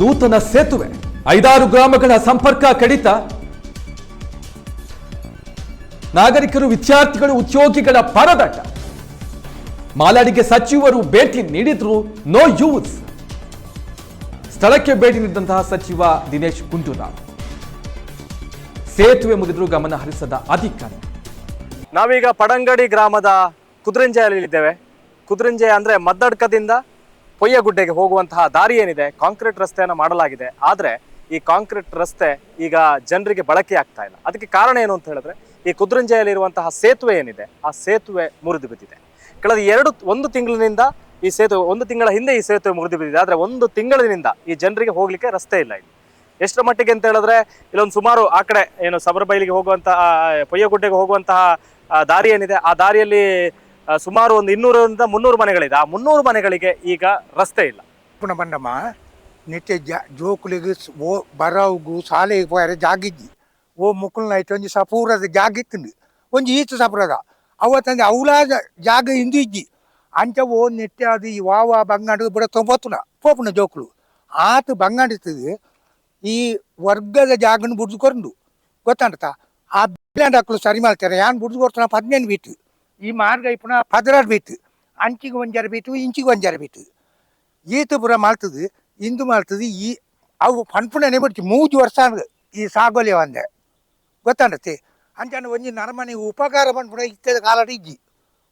ನೂತನ ಸೇತುವೆ, ಐದಾರು ಗ್ರಾಮಗಳ ಸಂಪರ್ಕ ಕಡಿತ. ನಾಗರಿಕರು, ವಿದ್ಯಾರ್ಥಿಗಳು, ಉದ್ಯೋಗಿಗಳ ಪರದಾಟ ಮಾಲಾಡಿಗೆ ಸಚಿವರು ಭೇಟಿ ನೀಡಿದ್ರು ನೋ ಯೂಸ್ ಸ್ಥಳಕ್ಕೆ ಭೇಟಿ ನೀಡಿದಂತಹ ಸಚಿವ ದಿನೇಶ್ ಗುಂಡೂರಾವ್. ಸೇತುವೆ ಮುಗಿದ್ರು, ಗಮನ ಹರಿಸದ ಅಧಿಕಾರಿ. ನಾವೀಗ ಪಡಂಗಡಿ ಗ್ರಾಮದ ಕುದ್ರಂಜೆಯಲ್ಲಿ ಇದ್ದೇವೆ ಕುದ್ರಂಜೆ ಅಂದ್ರೆ ಮದ್ದಡ್ಕದಿಂದ ಪೊಯ್ಯಗುಡ್ಡೆಗೆ ಹೋಗುವಂತಹ ದಾರಿ ಏನಿದೆ? ಕಾಂಕ್ರೀಟ್ ರಸ್ತೆಯನ್ನು ಮಾಡಲಾಗಿದೆ. ಆದರೆ ಈ ಕಾಂಕ್ರೀಟ್ ರಸ್ತೆ ಈಗ ಜನರಿಗೆ ಬಳಕೆ ಆಗ್ತಾ ಇಲ್ಲ. ಅದಕ್ಕೆ ಕಾರಣ ಏನು ಅಂತ ಹೇಳಿದ್ರೆ, ಈ ಕುದ್ರಂಜೆಯಲ್ಲಿರುವಂತಹ ಸೇತುವೆ ಏನಿದೆ, ಆ ಸೇತುವೆ ಮುರಿದು ಬಿದ್ದಿದೆ. ಕಳೆದ ಎರಡು, ಒಂದು ತಿಂಗಳಿನಿಂದ ಈ ಸೇತುವೆ ಒಂದು ತಿಂಗಳ ಹಿಂದೆ ಈ ಸೇತುವೆ ಮುರಿದು ಬಿದ್ದಿದೆ. ಆದರೆ ಒಂದು ತಿಂಗಳಿನಿಂದ ಈ ಜನರಿಗೆ ಹೋಗಲಿಕ್ಕೆ ರಸ್ತೆ ಇಲ್ಲ ಇಲ್ಲಿ. ಎಷ್ಟರ ಮಟ್ಟಿಗೆ ಅಂತ ಹೇಳಿದ್ರೆ, ಇಲ್ಲೊಂದು ಸುಮಾರು ಆ ಕಡೆ ಏನು ಸಬರಬೈಲಿಗೆ ಹೋಗುವಂತಹ ಪೊಯ್ಯಗುಡ್ಡೆಗೆ ಹೋಗುವಂತಹ ದಾರಿ ಏನಿದೆ, ಆ ದಾರಿಯಲ್ಲಿ ಸುಮಾರು ಒಂದು ಇನ್ನೂರರಿಂದ ಮುನ್ನೂರು ಮನೆಗಳಿದೆ. ಆ ಮುನ್ನೂರು ಮನೆಗಳಿಗೆ ಈಗ ರಸ್ತೆ ಇಲ್ಲ. ಪುನಃ ಬಂಡಮ್ಮ ನಿತ್ಯ ಜ, ಜೋಕುಲಿಗೆ ಓ ಬರವ್ಗು ಶಾಲೆಗೆ ಪೋಯಾರ ಜಾಗಿಜ್ಜಿ ಓ ಮುಕ್ಕುಲ್ನ ಆಯ್ತು ಒಂಜಿ ಸಪೂರದ ಜಾಗಿತ್ತುಂಡು ಒಂಜಿ ಈಚು ಸಪುರದ ಅವತ್ತಂದು ಅವಳಾದ ಜಾಗ ಇಂದು ಇಜ್ಜಿ ಅಂಚ ಓ ನೆಟ್ಟೆ ಅದು ಈ ವಾವ ಬಂಗಾಂಡ ಬಿಡ ತೊಂಬತ್ತುನ ಪೋಪುನ ಜೋಕುಲು. ಆತು ಬಂಗಾಂಡಿರ್ತದೆ ಈ ವರ್ಗದ ಜಾಗನ ಬುಡ್ದುಕೊಂಡು ಗೊತ್ತಾಂಡತ ಆ ಬಿಡ್ಲಾಂಡ್ ಹಾಕಲು ಸರಿ ಮಾಡ್ತಾರೆ ಯಾನ್ ಬುಡ್ದು ಕೊಡ್ತಾನ? ಪದ್ನೇನು ಬೀತು ಈ ಮಾರ್ಗ ಇಪ್ಪನ ಪದರಾಡ್ ಬೀತು, ಅಂಚಿಗೆ ಒಂಜಾರ ಬೀತು, ಇಂಚಿಗೆ ಒಂಜಾರ ಬೀತು. ಈತ ಪುರ ಮಾಡ್ತದೆ ಇಂದು ಮಾಡ್ತದೆ ಈ ಅವು ಪನ್ಪುಣನೆ ಬಿಡ್ತಿ ಮೂಜು ವರ್ಷ ಈ ಸಾಗೋಲಿ ಒಂದೆ. ಗೊತ್ತಾಂಡತ್ತೆ? ಅಂಚನ ಒಂಜಿ ನರಮನೆ ಉಪಕಾರ ಪಣ್ಪುಣ ಇತ್ತದ ಕಾಲದ ಇಜ್ಜಿ.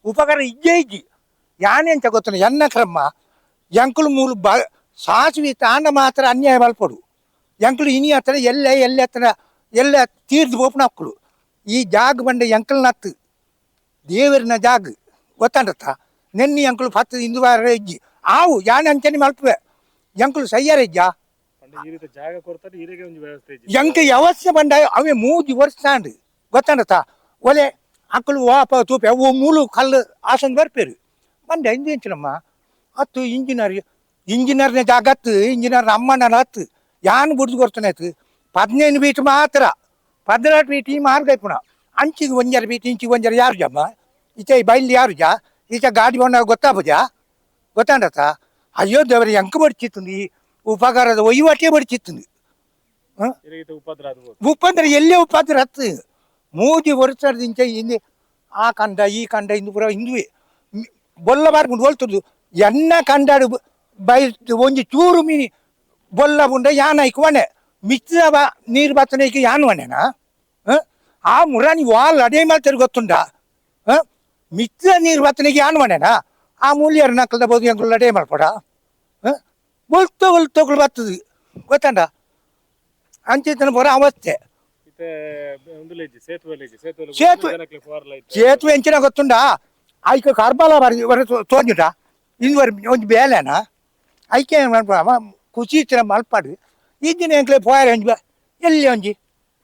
ಉಪಕಾರ ಇಜ್ಜೆ ಇಜ್ಜಿ. ಯಾನೆ ಅಂತ ಗೊತ್ತನ ಎನ್ನ ಕ್ರಮ? ಎಂಕುಲು ಮೂಲು ಬ, ಸಾಸಿವೆ ತಾಂಡ ಮಾತ್ರ ಅನ್ಯಾಯ ಮಲ್ಪಡು. ಎಂಕುಲು ಇನಿ ಹತ್ರ ಎಲ್ಲ ಎಲ್ಲ ಹತ್ರ ಎಲ್ಲ ತೀರ್ದು ಬೋಪನ ಈ ಜಾಗ ಬಂಡೆ ಎಂಕಲ್ ನತ್ತು. ದೇವರಿನ ಜಾಗ ಗೊತ್ತಾಂಡತ್ತ ನೆನ್ನಿ ಎಂಕುಲು ಪತ್ತು ಇಂದು ವಾರ ಇಜ್ಜಿ. ಆವು ಯಾನೆ ಅಂಚನೆ ಮಲ್ಪುವೆ ಎಂಕುಲು ಸಯ್ಯಾರ ಇಜ್ಜ? ಈ ರೀತಿ ಜಾಗ ಕೊಡ್ತಾರೆ ಈ ರೀತಿ ಒಂದು ವ್ಯವಸ್ಥೆ ಎಂಕ ಅವಶ್ಯ ಬಂಡ ಅವೇ ಮೂಜಿ ವರ್ಷ ತಾಂಡು ಗೊತ್ತಾಂಡತ್ತ ಒಲೆ ಅಕ್ಕಳು ವಾಪ ತೂಪೆ ಅವು ಮೂಲು ಕಲ್ಲು ಆಸನ್ ಬರ್ಪೇರು. ಬಂದೆ ಇಂದು ಎಂಚಿನಮ್ಮ ಹತ್ತು ಇಂಜಿನಿಯರ್ ಇಂಜಿನಿಯರ್ನ ಜಾಗ ಹತ್ತು ಇಂಜಿನಿಯರ್ ಅಮ್ಮನ ಹತ್ತು ಯಾನ್ ಬುಡ್ದು ಕೊಡ್ತಾನೆ ಆಯ್ತು ಪದಿನೈದು ಬೀಟ್ ಮಾತ್ರ. ಪದಿನೆಂಟು ಬೀಟ್ ಈ ಮಾರ್ಗ ಇಪ್ಪುಣ ಅಂಚಿಗೆ ಒಂಜರ ಬೀಟ್ ಇಂಚಿಗೆ ಒಂಜರ ಯಾರು ಜಮ್ಮ ಈಚೆ ಬೈಲಿ ಯಾರು ಜಾ ಈಚೆ ಗಾಡಿ ಬಂಡ ಗೊತ್ತಾಪಜ ಗೊತ್ತಾಂಡತ್ತ ಅಯ್ಯೋ ದೇವರ ಎಂಕ ಬಡ್ಚಿತ್ತು ಈ ಉಪಕಾರದ ಒಯ್ವಾಟೆ ಬಡ್ಚಿತ್ತು ಈ ರೀತಿ ಉಪದ್ರ ಅದು ಉಪ್ಪಂದ್ರೆ ಎಲ್ಲೇ ಉಪ್ಪಾದ್ರ ಹತ್ತು ಮೂಜಿ ವರ್ಷದಿಂದ ಹಿಂದೆ ಆ ಕಂಡ ಈ ಕಂಡ ಇಂದು ಪುರ ಹಿಂದುವೆ ಮಿ- ಬೊಲ್ಲ ಬಾರ್ಕೊಂಡು ಹೋಲ್ತದ್ದು ಎನ್ನ ಕಂಡಾಡು ಬ- ಬೈ ಒಂಜಿ ಚೂರು ಮೀನಿ ಬೊಲ್ಲ ಬುಂಡ ಯಾನ ಇಕ್ವಣೆ ಮಿಚ್ಚ ಬಾ ನೀರು ಬತ್ತನೆ ಇಕ್ಕೆ ಯಾನ್ ವಣೆನಾ ಆ ಮುರಾನಿ ವಾಲ್ ಅಡೇ ಮಾಡ್ತಾರೆ ಗೊತ್ತುಂಡ ಮಿಚ್ಚ ನೀರು ಬತ್ತನೆಗೆ ಯಾನ್ ವಣೆನಾ ಆ ಮೂಲಿಯರ್ ನಕ್ಕಲ್ದ ಬೋದು ಎಂಗಳು ಅಡೇ ಮಾಡ್ಕೊಡ ಒಲ್ತು ಬೊಲ್ತಗಳು ಬರ್ತದೆ. ಗೊತ್ತಂಡ ಅಂಚಿತನ ಬರೋ ಅವಸ್ಥೆ. ಸೇತುವೆ ಸೇತುವೆ ಎಂಚಿನ ಗೊತ್ತುಂಡ ಆಯ್ಕೆ ಕಾರ್ಬಾಲ ಬರ ಬರ ಇನ್ವರ್ ಇಂದುವರೆ ಒಂದು ಬೇಲೆನ ಐಕೆ ಮಾಡ್ಬ ಖುಷಿ ಇಚ್ಚಿನ ಮಲ್ಪಾಡು ಈಜಿನ ಎಂಕ್ಲೆ ಪೋಯಾರ ಒಂಜಿ ಎಲ್ಲಿ ಒಂಜಿ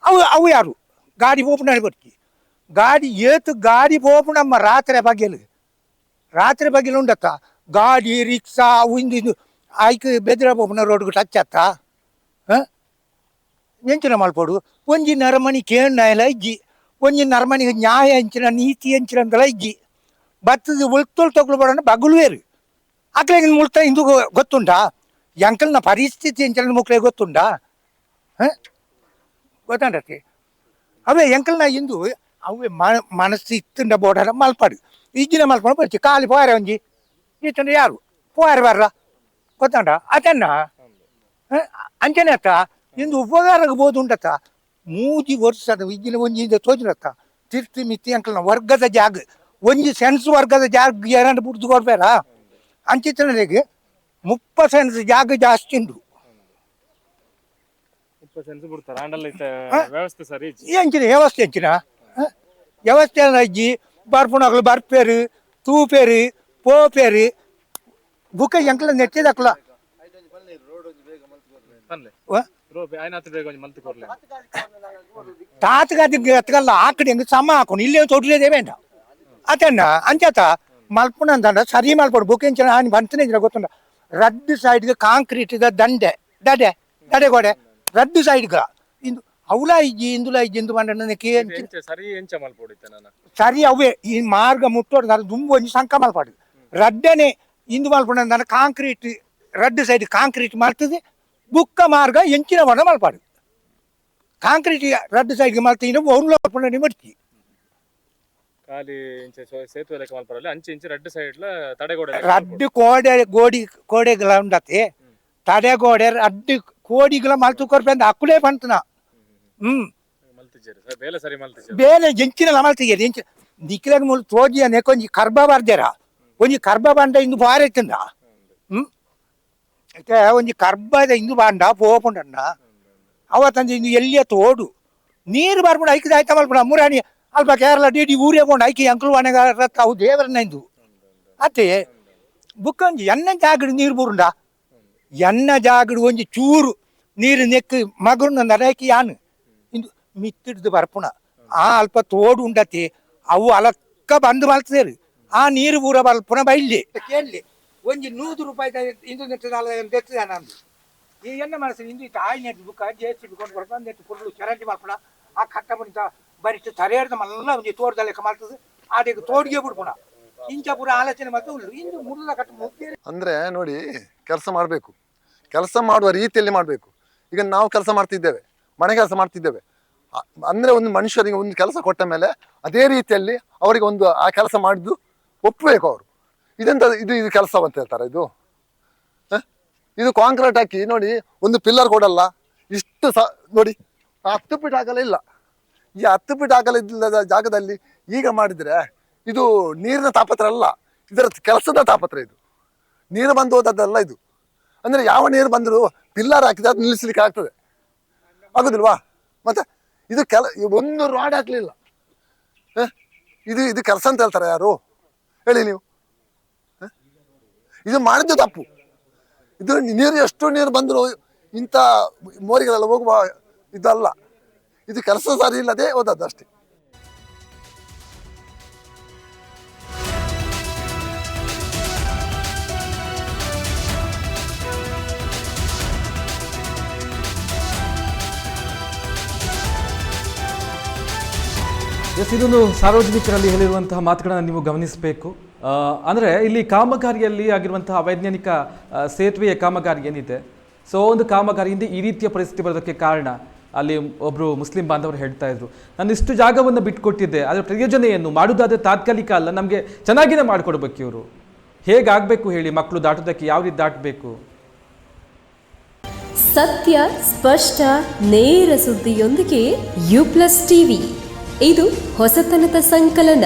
ಅವು ಅವು ಯಾರು? ಗಾಡಿ ಓಪನ್ ಮಾಡಿ ಬರ್ತಿ ಗಾಡಿ ಏತು ಗಾಡಿ ಪೋಪುನಮ್ಮ ರಾತ್ರಿ ಬಗೆಲು ರಾತ್ರಿ ಬಗೆಲು ಉಂಡತ್ತ? ಗಾಡಿ, ರಿಕ್ಷಾ ಇದು, ಆಯ್ಕೆ ಬೆದ್ರ ಪೋಪುನ ರೋಡ್ಗೆ ಟಚ್ ಅತ್ತ ಎಂಚಿನ ಮಲ್ಪಡು? ಒಂಜಿ ನರಮಣಿ ಕೇಂಡ ಎಲ್ಲ ಇಜ್ಜಿ. ಒಂಜಿ ನರಮಣಿ ನ್ಯಾಯ ಎಂಚಿನ ನೀತಿ ಎಂಚಿನ ಅಂತೆಲ್ಲ ಇಜ್ಜಿ. ಭತ್ತದ ಉಳ್ತೊಳ್ ತಗೊಳ್ಬೇಡ ಬಗುಳುವೇರು ಅಕ್ಲೆಗೆ ಮುಳ್ತ ಇಂದು ಗೊತ್ತುಂಟಾ? ಎಂಕಲ್ನ ಪರಿಸ್ಥಿತಿ ಎಂಚಿನ ಮುಕ್ಲೆ ಗೊತ್ತುಂಟಾ? ಹಾಂ? ಗೊತ್ತಾಂಡತ್ತೆ ಅವೇ, ಎಂಕಲ್ನ ಇಂದು ಅವೇ ಮನ ಮನಸ್ಸು ಇತ್ತುಂಡ ಬೋಟರ ಮಲ್ಪಾಡು ಈಜಿನ ಮಲ್ಪಾಡು ಬರ್ಚಿ ಕಾಲಿ ಪೋಯಾರ ಒಂಜಿ. ಈತಂಡ ಯಾರು? ಪೋಯಾರ ಬರ್ರ ಗೊತ್ತಂಡ ಅದನ್ನ ಅಂಚನೆ ಅತ್ತ? ಇಂದು ಉಪಕಾರಕ್ಕೆ ಬೋದು ಉಂಟತ್ತ? ಮೂಜಿ ವರ್ಷದ ಇಜ್ಜಿನ ಒಂಜಿಂದ ತೋಜಿನತ್ತ? ತಿರ್ತಿ ಮಿತ್ತಿ ಅಂಕಲ್ನ ವರ್ಗದ ಜಾಗ. ಒಂಜಿ ಸೆನ್ಸ್ ವರ್ಗದ ಜಾಗ ಎರಡು ಬಿಡ್ದು ಕೊಡ್ಬೇಡ. ಅಂಚಿತನಿಗೆ ಮುಪ್ಪ ಸೆನ್ಸ್ ಜಾಗ ಜಾಸ್ತಿ ಉಂಟು. ವ್ಯವಸ್ಥೆ ಸರಿ ಎಂಚಿನ ವ್ಯವಸ್ಥೆ ಎಂಚಿನ ಹ? ವ್ಯವಸ್ಥೆ ಅಲ್ಲ ಇಜ್ಜಿ ಬರ್ಪುಣಗಳು ಬರ್ಪೇರು ತೂಪೇರು ಪೋಪೇರು ಬುಕ್ಕ ಎಂಕಲ ನೆಟ್ಟಿದಕ್ಲ ತನ್ಲೆ ವ? ಆಯ್ನಾತ್ ಬೇಗ ಒಂದು ಮಲ್ತಿ ಕೊರ್ಲೆ తాతగారి ఎత్తగల ఆకడి ఎందు సమ్మ ఆకుని ఇల్లు తోటలేదే వేంట అతన్న అంచేత మల్పనందండ సరి మల్పడు బుకించిన అని బంతనే ಗೊತ್ತುಂಡ ರಡ್ಡು ಸೈಡ್ಗೆ ಕಾಂಕ್ರೀಟ್ ದಂಡೆ ದಡೆ ದಡೆ ಗೋಡೆ ರಡ್ಡು ಸೈಡ್ಗ ಇಂದು ಅವಳ ಇಜ್ಜಿ ಇಂದುಲ ಇಜ್ಜಿ ಇಂದು ಬಂಡನಕ್ಕೆ ಎಂಚ ಸರಿ ಎಂಚ ಮಲ್ಪೊಡಿತ್ತೆ ನಾನು ಸರಿ ಅವೇ ಈ ಮಾರ್ಗ ಮುಟ್ಟೋಡು ದುಂಬು ಒಂಜಿ ಸಂಕ ಮಲ್ಪಾಡು ರಡ್ಡನೆ ಇಂದು ಮಲ್ಪಡ ಕಾಂಕ್ರೀಟ್ ರಡ್ಡು ಸೈಡ್ ಕಾಂಕ್ರೀಟ್ ಮಾಡ್ತದೆ ಬುಕ್ಕ ಮಾರ್ಗ ಎಂಚಿನ ವಡ ಮಲ್ಪಾಡು ಕಾಂಕ್ರೀಟ್ ರಡ್ಡು ಸೈಡ್ಗೆ ಮಲ್ತೀನಿ ಒಂದು ಪುಣ್ಯ ನಿಮಡ್ತಿ ಖಾಲಿ ಇಂಚೆ ಸೋ- ಸೇತುವೆ ಲೆಕ್ಕ ಮಲ್ಪರಲ್ಲಿ ಅಂಚೆ ಇಂಚೆ ರೆಡ್ ಸೈಡ್ ತಡೆಗೋಡೆ ಲೆಕ್ಕ ರಡ್ಡು ಕೋಡೆ ಗೋಡಿ ಕೋಡೆಗಳ ಉಂಡತಿ ತಡೆ ಗೋಡೆ ರಡ್ಡು ಕೋಡಿಗಳ ಮಲ್ತು ಕೊರ್ಪೆ ಅಕ್ಕುಲೇ ಬಂತನ ಹ್ಮ್. ಬೇಲೆ ಎಂಚಿನಲ್ಲ ಮಲ್ತಿಗೆ ಎಂಚ ದಿಕ್ಕಿಲಾಗ ಮೂಲ ತೋಜಿ ಅನೇಕ ಒಂಜಿ ಕರ್ಬ ಬರ್ದೇರ. ಒಂಜಿ ಕರ್ಬ ಬಂಡ ಇಂದು ಬಾರೈತಂದ ಹ್ಮ್. ಒಂಜಿ ಕರ್ಬದ ಇಂದು ಬಾಂಡ ಪೋಪುಂಡಣ್ಣ ಅವತ್ತಂದ ಇಂದು ಎಲ್ಲಿಯ ತೋಡು. ನೀರು ಬರ್ಬಿಡ ಐಕಿದ ಆಯ್ತ ಮಲ್ಬಿಡ ಮುರಾಣಿ ಅಲ್ಪ ಕೇರಳ ಡಿ ಡಿ ಊರೇ ಕೊಂಡು ಐಕಿ ಅಂಕಲ್ ಒಣಗ ಅವು ದೇವರನ್ನ ಇಂದು. ಅತ್ತೆ ಬುಕ್ಕಂಜಿ ಎನ್ನ ಜಾಗಡ್ ನೀರು ಬುರುಂಡ? ಎನ್ನ ಜಾಗಡ್ ಒಂಜಿ ಚೂರು ನೀರು ನೆಕ್ಕು ಮಗುರ್ನ ನರಕಿ ಯಾನು? ಮಿತ್ತಿಡ್ದು ಬರ್ಪುಣ. ಆ ಅಲ್ಪ ತೋಡು ಉಂಡತಿ ಅವು ಅಲಕ್ಕ ಬಂದು ಮಲ್ತದೇರು ಆ ನೀರು ಪೂರ ಬಲ್ಪುಣ ಬೈಲಿ. ಕೇಳಲಿ. ಒಂಜಿ ನೂರು ರೂಪಾಯಿ ಇಂದು ನೆಟ್ಟದ ತೆತ್ತದ ನಂದು. ಈ ಎನ್ನ ಮನಸ್ಸು ಇಂದು ಇತ್ತು ಆಯ್ ನೆಟ್ಟು ಬುಕ್ಕ ಜೆ ಸಿ ಬಿ ಕೊಂಡು ಬರ್ಕೊಂಡು ನೆಟ್ಟು ಫುಲ್ಲು ಚರಂಡಿ ಬಲ್ಪುಣ ಆ ಕಟ್ಟ ಬಂದ ಬರಿಟ್ಟು ತರೆಯರ್ದ ಮಲ್ಲ ಒಂಜಿ ತೋಟದಲ್ಲಿ ಮಾಡ್ತದೆ ಅದಕ್ಕೆ ತೋಡಿಗೆ ಬಿಡ್ಪುಣ. ಇಂಚ ಪೂರ ಆಲೋಚನೆ ಮತ್ತೆ ಉಳ್ಳು ಇಂದು ಮುಲ್ಲ ಕಟ್ಟ ಮುಗ್ದೇರಿ ಅಂದರೆ ನೋಡಿ ಕೆಲಸ ಮಾಡಬೇಕು. ಕೆಲಸ ಮಾಡುವ ರೀತಿಯಲ್ಲಿ ಮಾಡಬೇಕು. ಈಗ ನಾವು ಕೆಲಸ ಮಾಡ್ತಿದ್ದೇವೆ ಮನೆ ಕೆಲಸ ಮಾಡ್ತಿದ್ದೇವೆ. ಅಂದ್ರೆ ಒಂದು ಮನುಷ್ಯರಿಗೆ ಒಂದು ಕೆಲಸ ಕೊಟ್ಟ ಮೇಲೆ ಅದೇ ರೀತಿಯಲ್ಲಿ ಅವರಿಗೆ ಒಂದು ಆ ಕೆಲಸ ಮಾಡಿದ್ದು ಒಪ್ಪಬೇಕು ಅವರು. ಇದೆಂತ ಇದು ಇದು ಕೆಲಸ ಅಂತ ಹೇಳ್ತಾರೆ ಇದು? ಇದು ಕಾಂಕ್ರೀಟ್ ಹಾಕಿ ನೋಡಿ ಒಂದು ಪಿಲ್ಲರ್ ಕೊಡಲ್ಲ, ಇಷ್ಟು ಸ, ನೋಡಿ ಹತ್ತು ಫೀಟ್ ಆಗಲ್ಲ ಇಲ್ಲ. ಈ ಹತ್ತು ಫೀಟ್ ಆಗಲ್ಲ ಜಾಗದಲ್ಲಿ ಈಗ ಮಾಡಿದ್ರೆ ಇದು ನೀರಿನ ತಾಪತ್ರ ಅಲ್ಲ, ಇದರ ಕೆಲಸದ ತಾಪತ್ರ ಇದು. ನೀರು ಬಂದು ಹೋದದ್ದಲ್ಲ ಇದು. ಅಂದ್ರೆ ಯಾವ ನೀರು ಬಂದರೂ ಪಿಲ್ಲರ್ ಹಾಕಿದ್ರೆ ಅದು ನಿಲ್ಲಿಸ್ಲಿಕ್ಕೆ ಆಗ್ತದೆ. ಆಗುದಿಲ್ವಾ? ಮತ್ತೆ ಇದು ಕೆಲ, ಒಂದು ರಾಡ್ ಹಾಕ್ಲಿಲ್ಲ? ಇದು ಇದು ಕೆಲಸ ಅಂತ ಹೇಳ್ತಾರೆ ಯಾರು? ಹೇಳಿ ನೀವು? ಇದು ಮಾಡಿದ್ದು ತಪ್ಪು. ಇದು ನೀರು ಎಷ್ಟು ನೀರು ಬಂದರೂ ಇಂಥ ಮೋರಿಗಳೆಲ್ಲ ಹೋಗುವ ಇದಲ್ಲ. ಇದು ಕೆಲಸ ಸರಿ ಇಲ್ಲದೆ ಹೋದದ್ದು ಅಷ್ಟೇ. ಎಸ್, ಇದೊಂದು ಸಾರ್ವಜನಿಕರಲ್ಲಿ ಹೇಳಿರುವಂತಹ ಮಾತುಗಳನ್ನು ನೀವು ಗಮನಿಸಬೇಕು. ಅಂದರೆ ಇಲ್ಲಿ ಕಾಮಗಾರಿಯಲ್ಲಿ ಆಗಿರುವಂತಹ ಅವೈಜ್ಞಾನಿಕ ಸೇತುವೆಯ ಕಾಮಗಾರಿ ಏನಿದೆ? ಸೊ ಒಂದು ಕಾಮಗಾರಿಯಿಂದ ಈ ರೀತಿಯ ಪರಿಸ್ಥಿತಿ ಬರೋದಕ್ಕೆ ಕಾರಣ ಅಲ್ಲಿ ಒಬ್ಬರು ಮುಸ್ಲಿಂ ಬಾಂಧವರು ಹೇಳ್ತಾ ಇದ್ರು. ನಾನು ಇಷ್ಟು ಜಾಗವನ್ನು ಬಿಟ್ಕೊಟ್ಟಿದ್ದೆ, ಅದರ ಪ್ರಯೋಜನ ಏನು ಮಾಡುವುದಾದ್ರೆ ತಾತ್ಕಾಲಿಕ ಅಲ್ಲ, ನಮಗೆ ಚೆನ್ನಾಗಿನೇ ಮಾಡಿಕೊಡ್ಬೇಕು ಇವರು. ಹೇಗಾಗಬೇಕು ಹೇಳಿ ಮಕ್ಕಳು ದಾಟೋದಕ್ಕೆ ಯಾವ ರೀತಿ ದಾಟಬೇಕು? ಸತ್ಯ, ಸ್ಪಷ್ಟ, ನೇರ ಸುದ್ದಿಯೊಂದಿಗೆ ಯು ಪ್ಲಸ್ ಟಿವಿ. ಇದು ಹೊಸತನದ ಸಂಕಲನ.